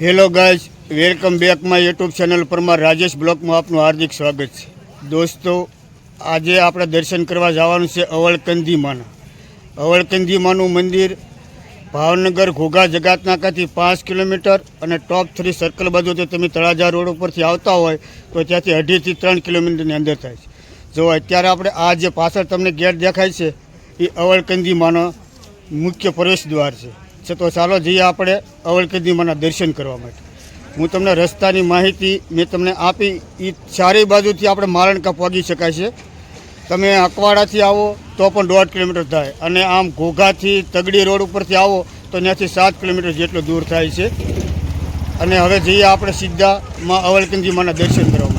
Hello guys, welcome back my YouTube channel પર મારા રાજેશ બ્લોકમાં આપનું હાર્દિક સ્વાગત છે. દોસ્તો, આજે આપણે દર્શન કરવા જવાનું છે અવળકંદીમાના. અવળકંદીમાનું મંદિર ભાવનગર ઘોઘા જગાતનાકાથી પાંચ કિલોમીટર અને ટોપ થ્રી સર્કલ બાજુ જો તમે તળાજા રોડ ઉપરથી આવતા હોય, તો ત્યાંથી અઢીથી ત્રણ કિલોમીટરની અંદર થાય છે. જો અત્યારે આપણે આ જે પાછળ તમને ગેટ દેખાય છે, એ અવળકંદીમાનો મુખ્ય પ્રવેશ દ્વાર છે. છે તો ચાલો જઈએ આપણે અવળકંદીમાના દર્શન કરવા માટે. હું તમને રસ્તાની માહિતી મેં તમને આપી એ ચારેય બાજુથી આપણે મારણકા પહોંચી શકાય છે. તમે અકવાડાથી આવો તો પણ દોઢ કિલોમીટર થાય અને આમ ઘોઘાથી તગડી રોડ ઉપરથી આવો તો ત્યાંથી સાત કિલોમીટર જેટલું દૂર થાય છે. અને હવે જઈએ આપણે સીધા માં દર્શન કરવા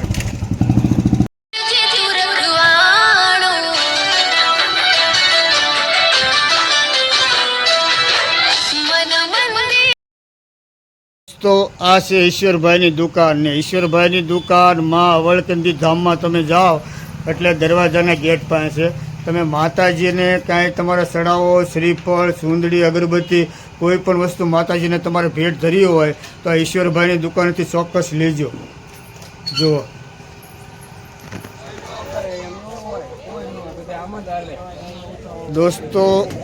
તો આ છે ઈશ્વરભાઈની દુકાન ને ઈશ્વરભાઈની દુકાનમાં અવળકંદી ધામમાં તમે જાઓ, એટલે દરવાજાના ગેટ પાસે તમે માતાજીને કાંઈ તમારા સડાઓ શ્રીફળ, સુંદડી, અગરબત્તી, કોઈ પણ વસ્તુ માતાજીને તમારે ભેટ ધરી હોય, તો ઈશ્વરભાઈની દુકાનથી ચોક્કસ લેજો. જુઓ. દોસ્તો,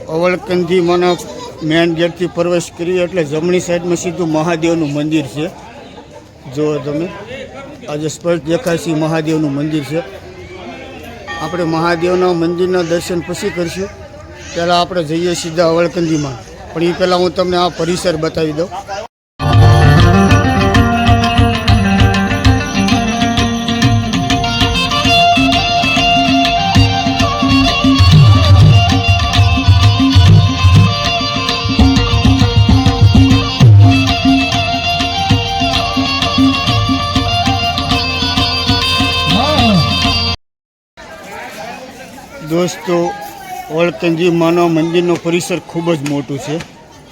અવળકંદી મને મેન ગેટથી પ્રવેશ કરી એટલે જમણી સાઈડમાં સીધું મહાદેવનું મંદિર છે. જુઓ તમે, આજે સ્પષ્ટ દેખાય મહાદેવનું મંદિર છે. આપણે મહાદેવના મંદિરના દર્શન પછી કરીશું. પહેલાં આપણે જઈએ સીધા અવળકંદીમાં પણ એ પહેલાં હું તમને આ પરિસર બતાવી દઉં. દોસ્તો ઓળકંજી માનવ મંદિરનો પરિસર ખૂબ જ મોટું છે.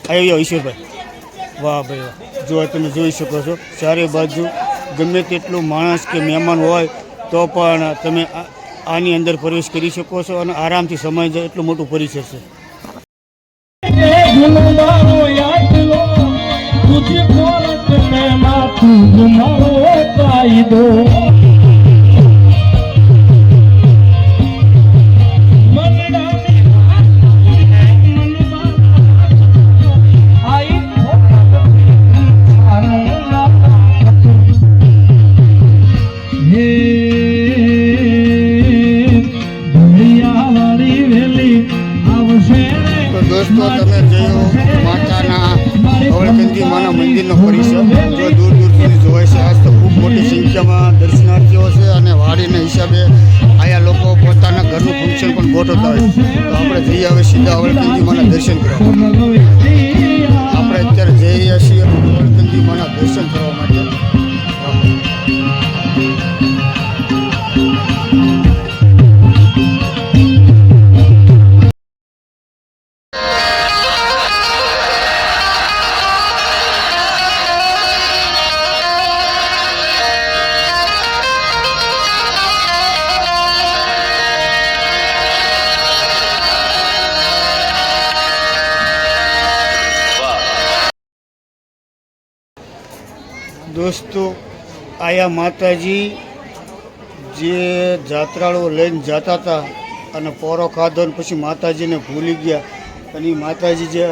આવ્યો ઈશ્વરભાઈ. વાહ, ભાઈ, વાહ. જો તમે જોઈ શકો છો, ચારે બાજુ ગમે તેટલું માણસ કે મહેમાન હોય, તો પણ તમે આની અંદર પ્રવેશ કરી શકો છો અને આરામથી સમય જાય, એટલું મોટું પરિસર છે. ગુણવારો યાદલો તુજે કોરત મે માથું ગુમાવો કાયદો. અવળકંદી દોસ્તો, આયા માતાજી જે જાત્રાળુઓ લઈને જતા હતા અને પોરો ખાધો ને પછી માતાજીને ભૂલી ગયા અને એ માતાજી જે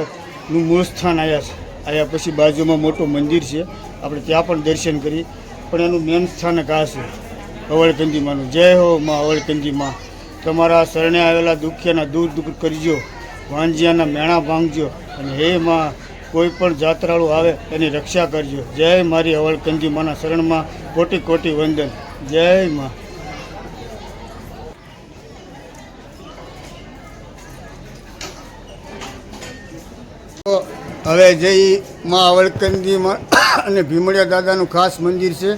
નું મૂળ સ્થાન આવ્યા છે, આયા પછી બાજુમાં મોટું મંદિર છે, આપણે ત્યાં પણ દર્શન કરી, પણ એનું મેન સ્થાનક આ છે, અવળકંદીમાંનું. જય હો માં અવળકંદીમાં તમારા શરણે આવેલા દુખ્યાના દૂર દૂર કરજો, વાંજિયાના મેણા ભાંગજો અને હે માં કોઈ પણ જાત્રાળુ આવે એની રક્ષા કરજો. જય મારી અવળકંદી માના શરણમાં કોટી કોટી વંદન. જય માં. હવે જય માં અવળકંદીમાં અને ભીમડિયા દાદાનું ખાસ મંદિર છે,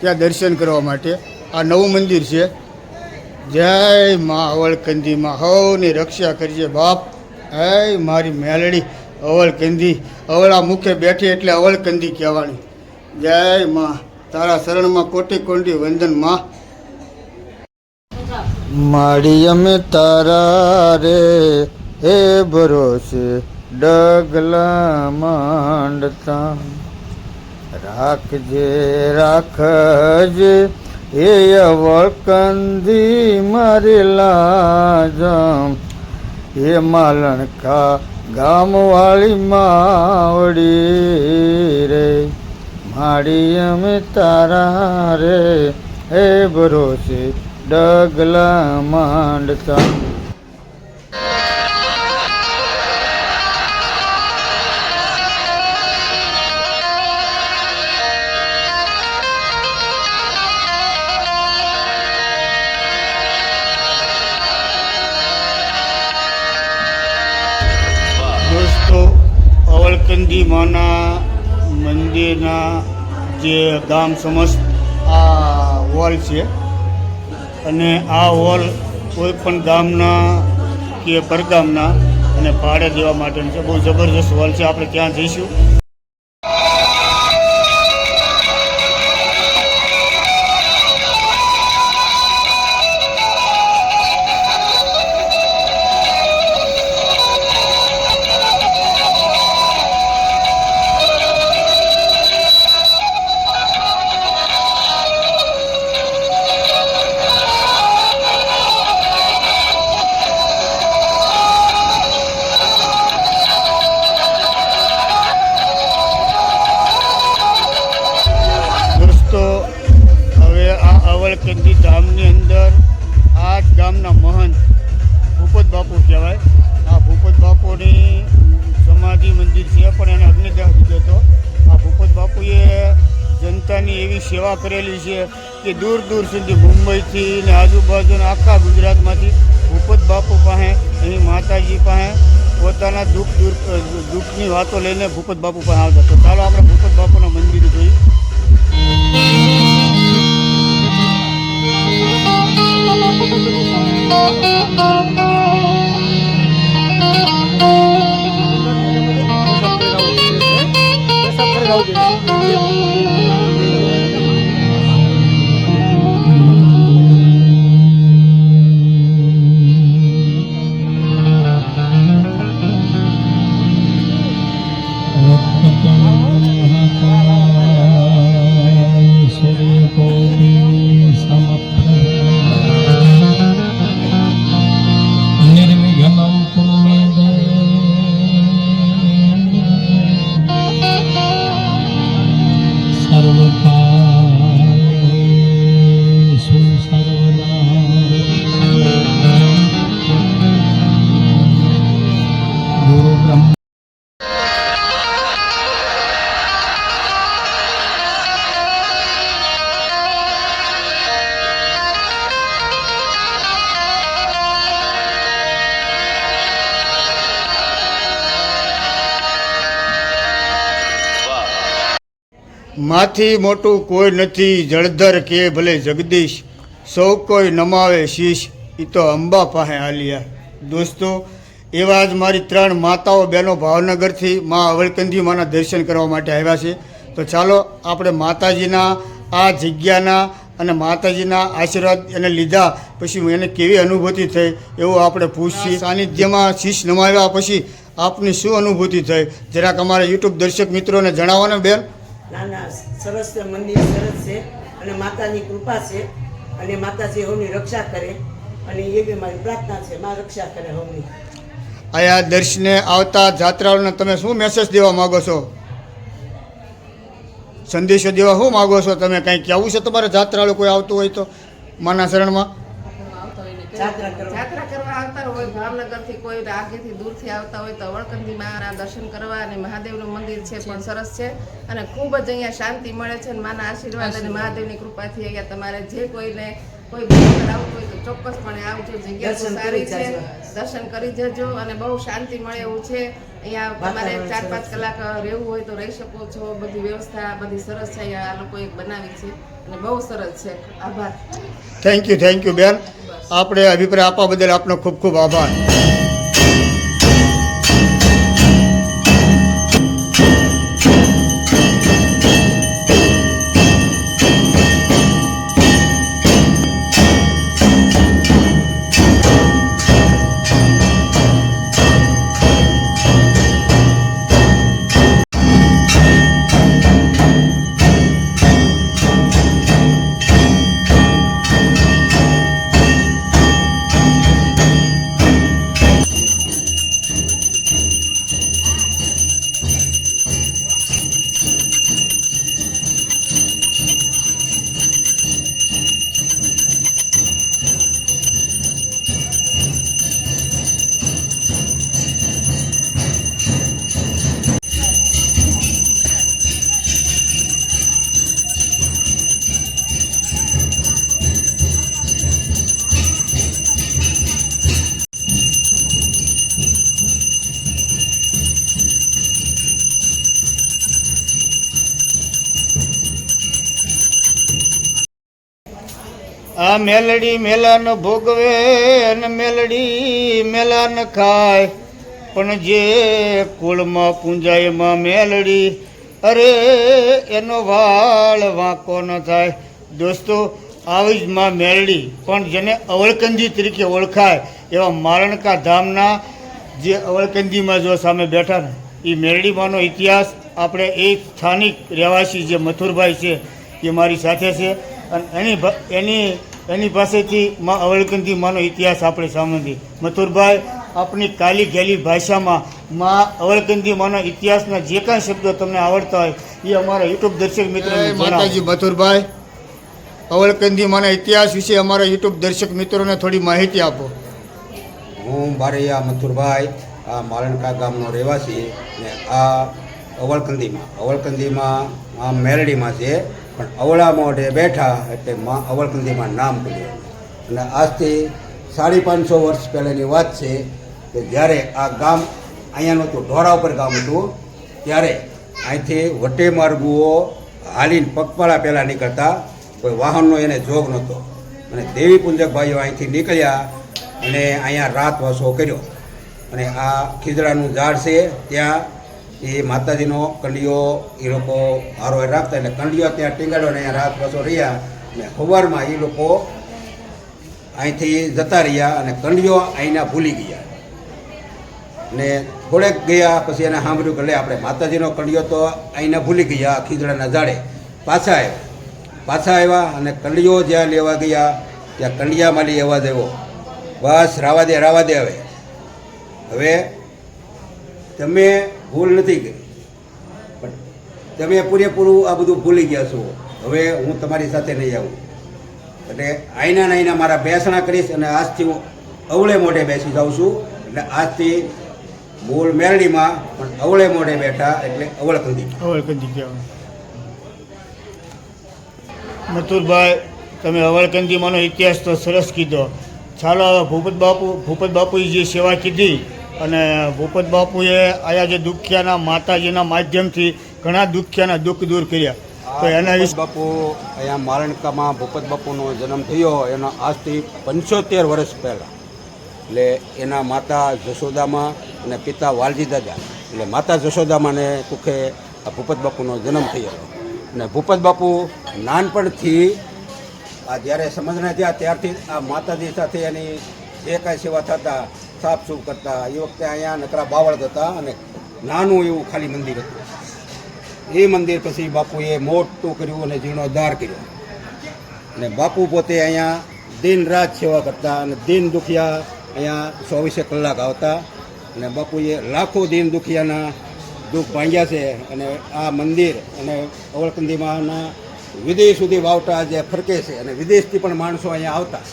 ત્યાં દર્શન કરવા માટે. આ નવું મંદિર છે. જય માં અવળકંદીમાં હવની રક્ષા કરજે બાપ. હે મારી મેલડી. અવળકંદી અવળા મુખે બેઠી એટલે અવળકંદી કહેવાની. જય માં. તારા શરણમાં કોટી કોટી વંદનમાં. માડી અમે તારા રે, હે ભરોસે, ડગલા માંડતા. રાખજે રાખજે એ અવળકંદી મારી લાજમ હે માલણકા ગામવાળી માવડી રે માડી અમે તારા રે હે ભરોસે ડગલા માંડતા. અવળકંદી માના મંદિરના જે ગામ સમસ્ત આ હોલ છે. અને આ હોલ કોઈ પણ ગામના કે પરગામના અને ભાડે દેવા માટેનું છે. બહુ જબરજસ્ત હોલ છે. આપણે ત્યાં જઈશું. બાપુની સમાધિ મંદિર છે, પણ એને અગ્નિદાહ દીધો હતો. આ ભૂપત બાપુએ જનતાની એવી સેવા કરેલી છે કે દૂર દૂર સુધી મુંબઈથી ને આજુબાજુના આખા ગુજરાતમાંથી ભૂપત બાપુ પાસે અહીં માતાજી પાસે પોતાના દુઃખ દૂર, દુઃખની વાતો લઈને ભૂપત બાપુ પાસે આવતા તો ચાલો આપણે ભૂપત બાપુના મંદિર જોઈએ. Logan. Yeah. માથી મોટું કોઈ નથી જળધર કે ભલે જગદીશ. સૌ કોઈ નમાવે શીશ એ તો અંબા પાસે આલિયા દોસ્તો એવા જ મારી ત્રણ માતાઓ બહેનો ભાવનગરથી મા અવળકંદી માના દર્શન કરવા માટે આવ્યા છે. તો ચાલો આપણે માતાજીના આ જગ્યાના અને માતાજીના આશીર્વાદ એને લીધા પછી એને કેવી અનુભૂતિ થઈ એવું આપણે પૂછીએ. સાનિધ્યમાં શીશ નમાવ્યા પછી આપની શું અનુભૂતિ થઈ? જરાક અમારા યુટ્યુબ દર્શક મિત્રોને જણાવો ને બેન. ના ના સરસ મંદિર સરસ છે અને માતાની કૃપા છે અને માતાજી હવની રક્ષા કરે અને એ બી મારી પ્રાર્થના છે, માં રક્ષા કરે હવની આયા દર્શને આવતા જાત્રાળુને તમે શું મેસેજ દેવા માગો છો? સંદેશો દેવા શું માગો છો? તમે કંઈ કહેવું છે તમારે? જાત્રાળુ કોઈ આવતું હોય તો? માના શરણમાં? જાત્રા કરવા. આવતા હોય ભાવનગરથી કોઈ આગેથી દૂરથી આવતા હોય તો અવળકંદી માના દર્શન કરવા અને મહાદેવનું મંદિર છે પણ સરસ છે. અને ખૂબ જ અહીંયા શાંતિ મળે છે અને માના આશીર્વાદ અને મહાદેવની કૃપાથી અહીંયા તમારે જે કોઈને કોઈ આવવું હોય તો ચોક્કસપણે આવજો જગ્યા તો સારી છે. દર્શન કરી જજો અને બહુ શાંતિ મળે એવું છે. અહીંયા તમારે ચાર પાંચ કલાક રહેવું હોય તો રહી શકો છો. બધી વ્યવસ્થા બધી સરસ છે. અહીંયા આ લોકોએ બનાવી છે. અને બહુ સરસ છે. આભાર. થેન્ક યુ થેન્ક યુ બેન. આપણે અભિપ્રાય આપવા બદલ આપનો ખૂબ ખૂબ આભાર. આ મેલડી મેલાન ભોગવે અને મેલડી મેલાન ખાય. પણ જે કુળમાં પૂંજાયમાં મેલડી, અરે એનો વાળ વાંકો ન થાય. દોસ્તો, આવી જ માં મેલડી, પણ જેને અવળકંદી તરીકે ઓળખાય, એવા મારણકા ધામના જે અવળકંદીમાં જો સામે બેઠા ને એ મેરડીમાંનો ઇતિહાસ આપણે એક સ્થાનિક રહેવાસી જે મથુરભાઈ છે, એ મારી સાથે છે. અને એની ભ- એની એની પાસેથી માં અવળકંદી માનો ઇતિહાસ આપણે સાંભળી મથુરભાઈ આપણી કાલી ગેલી ભાષામાં માં અવલકંદી માનો ઇતિહાસના જે કાંઈ શબ્દો તમને આવડતા હોય એ અમારા યુટ્યુબ દર્શક મિત્રો માતાજી મથુરભાઈ અવલકંદી માના ઇતિહાસ વિશે અમારા યુટ્યુબ દર્શક મિત્રોને થોડી માહિતી આપો. હું બારૈયા મથુરભાઈ આ માલણકા ગામનો રહેવાસી ને આ અવલકંદીમાં અવલકંદીમાં આ મેરડીમાં છે. પણ અવળા મોઢે બેઠા એટલે મા અવળકંદીમાં નામ પડ્યું અને આજથી સાડી પાંચસો વર્ષ પહેલાંની વાત છે કે જ્યારે આ ગામ અહીંયાનું તો ઢોરા ઉપર ગામ હતું, ત્યારે અહીંથી વટે માર્ગુઓ હાલીને પગપાળા પહેલાં નીકળતા, કોઈ વાહનનો એને જોગ નહોતો. અને દેવી પૂંજક ભાઈઓ અહીંથી નીકળ્યા અને અહીંયા રાત વાસો કર્યો. અને આ ખીજડાનું ઝાડ છે, ત્યાં એ માતાજીનો કંડિયો એ લોકો હારો રાખતા એટલે કંડિયો ત્યાં ટીંગાડો અહીંયા રાત બસો રહ્યા અને સવારમાં એ લોકો અહીંથી જતા રહ્યા અને કંડિયો અહીંના ભૂલી ગયા. ને થોડેક ગયા પછી એને સાંભળ્યું કે લે આપણે માતાજીનો કંડિયો તો અહીંના ભૂલી ગયા, ખીજડાના ઝાડે. પાછા આવ્યા. પાછા આવ્યા અને કંડિયો જ્યાં લેવા ગયા, ત્યાં કંડિયા માલી અવાજ આવ્યો. બસ રાવા દે રાવા દે હવે. હવે તમે ભૂલ નથી કરી. પણ તમે પૂરેપૂરું આ બધું ભૂલી ગયા છો. હવે હું તમારી સાથે નહીં આવું. એટલે આઈના ને આઈના મારા બેસણા કરીશ અને આજથી હું અવળે મોઢે બેસી જાઉં છું. એટલે આજથી મૂળ મેરડીમાં પણ અવળે મોઢે બેઠા એટલે અવળકંદી. અવળકંદી કહેવાય. મથુરભાઈ, તમે અવળકંદીમાંનો ઇતિહાસ તો સરસ કીધો. ચાલો ભૂપત બાપુ ભૂપત બાપુએ જે સેવા કીધી અને ભૂપત બાપુએ આયા જે દુખ્યાના માતાજીના માધ્યમથી ઘણા દુખિયાના દુઃખ દૂર કર્યા. તો એના વિશે બાપુ અહીંયા મારણકામાં ભૂપત બાપુનો જન્મ થયો. એનો આજથી પંચોતેર વર્ષ પહેલાં. એટલે એના માતા જશોદામાં અને પિતા વાલજી દાદા. એટલે માતા જશોદામાને કુખે આ ભૂપત બાપુનો જન્મ થયેલો અને ભૂપત બાપુ નાનપણથી આ જ્યારે સમજના થયા ત્યારથી આ માતાજી સાથે એની જે કાંઈ સેવા થતા સાફ સૂફ કરતા. એ વખતે અહીંયા નકરા બાવળ હતા અને નાનું એવું ખાલી મંદિર હતું. એ મંદિર પછી બાપુએ મોટું કર્યું અને જીર્ણોદ્ધાર કર્યો. અને બાપુ પોતે અહીંયા દિન રાત સેવા કરતા અને દિન દુખિયા અહીંયા ચોવીસે કલાક આવતા. અને બાપુએ લાખો દિન દુખિયાના દુઃખ ભાંગ્યા છે અને આ મંદિર અને અવળકંદીમાંના વિદેશ સુધી વાવટા જે ફરકે છે અને વિદેશથી પણ માણસો અહીંયા આવતા.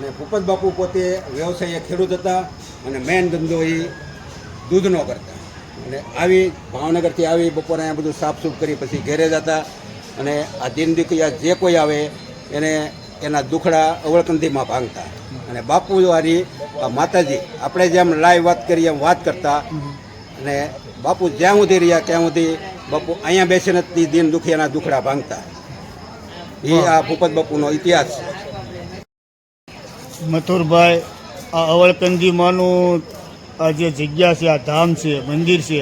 ને ભૂપત બાપુ પોતે વ્યવસાય ખેડૂત હતા અને મેન ધંધો એ દૂધનો કરતા. અને આવી ભાવનગરથી આવી બપોરે અહીંયા બધું સાફસૂફ કરી પછી ઘેરે જતા અને આ દિન દીકરીયા જે કોઈ આવે એને એના દુખડા અવળકંદીમાં ભાંગતા. અને બાપુ વારી માતાજી, આપણે જેમ લાઈવ વાત કરીએ એમ વાત કરતા. અને બાપુ જ્યાં સુધી રહ્યા ત્યાં સુધી બાપુ અહીંયા બેસીને દિન દુખિયાના દુખડા ભાંગતા. એ આ ભૂપત બાપુનો ઇતિહાસ છે. મથુરભાઈ આ અવળકંદીમાંનું આ જે જગ્યા છે આ ધામ છે મંદિર છે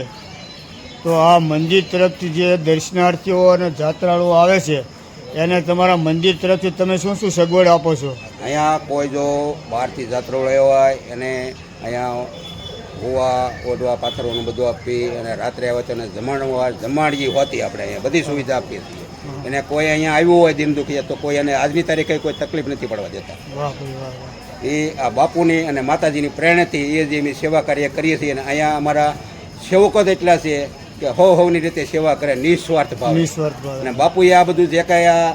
તો આ મંદિર તરફથી જે દર્શનાર્થીઓ અને જાત્રાળુઓ આવે છે એને તમારા મંદિર તરફથી તમે શું શું સગવડ આપો છો? અહીંયા કોઈ જો બહારથી જાત્રાળુ હોય એને અહીંયા ગોવા ઓઢવા પાથરવાનું બધું આપી અને રાત્રે આવે તો જમાડવા જમાડજી હોતી આપણે અહીંયા બધી સુવિધા આપીએ છીએ. એને કોઈ અહીંયા આવ્યું હોય દિન દુખીએ તો કોઈ એને આજની તારીખે કોઈ તકલીફ નથી પડવા દેતા. વાહ વાહ. એ આ બાપુની અને માતાજીની પ્રેરણાથી એ જે અમે સેવા કાર્ય કરીએ છીએ અને અહીંયા અમારા સેવકો જ એટલા છે કે હો હોની રીતે સેવા કરે નિસ્વાર્થ ભાવ. નિસ્વાર્થ ભાવે. અને બાપુએ આ બધું જે કાંઈ આ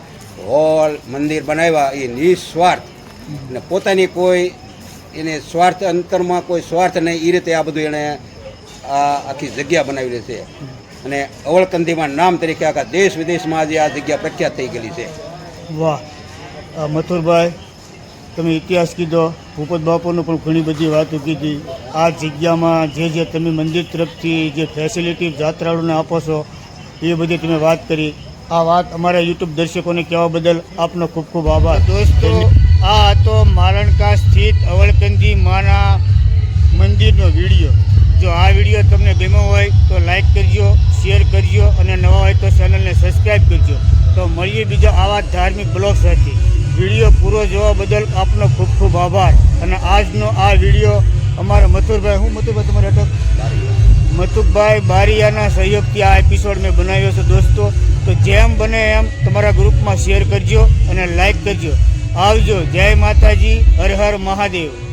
હોલ મંદિર બનાવ્યા એ નિસ્વાર્થ. અને પોતાની કોઈ એને સ્વાર્થ અંતરમાં કોઈ સ્વાર્થ નહીં એ રીતે આ બધું એણે આ આખી જગ્યા બનાવેલી છે. અને અવળકંદીમાં નામ તરીકે આખા દેશ વિદેશમાં આજે આ જગ્યા પ્રખ્યાત થઈ ગયેલી છે. વાહ. મથુરભાઈ તમે ઇતિહાસ કીધો, ભૂપત બાપુનું પણ ઘણી બધી વાતો કીધી. આ જગ્યામાં જે જે તમે મંદિર તરફથી જે ફેસિલિટી જાત્રાળુને આપો છો, એ બધી તમે વાત કરી. આ વાત અમારા યુટ્યુબ દર્શકોને કહેવા બદલ આપનો ખૂબ ખૂબ આભાર. દોસ્તો, આ હતો મારણકા સ્થિત અવળકંદી માના મંદિરનો વીડિયો. જો આ વીડિયો તમને ગમ્યો હોય તો લાઈક કરજો, શેર કરજો અને નવા હોય તો ચેનલને સબસ્ક્રાઈબ કરજો. તો મળીએ બીજા આવા ધાર્મિક બ્લોગ સાથે. વીડિયો પૂરો જોવા બદલ આપનો ખૂબ ખૂબ આભાર. અને આજનો આ વીડિયો અમારા મથુરભાઈ, હું મથુરભાઈ તમારે અટક? મથુકભાઈ બારિયાના સહયોગથી આ એપિસોડ મેં બનાવ્યો છે દોસ્તો. તો જેમ બને એમ તમારા ગ્રુપમાં શેર કરજો અને લાઈક કરજો. આવજો. જય માતાજી. હર હર મહાદેવ.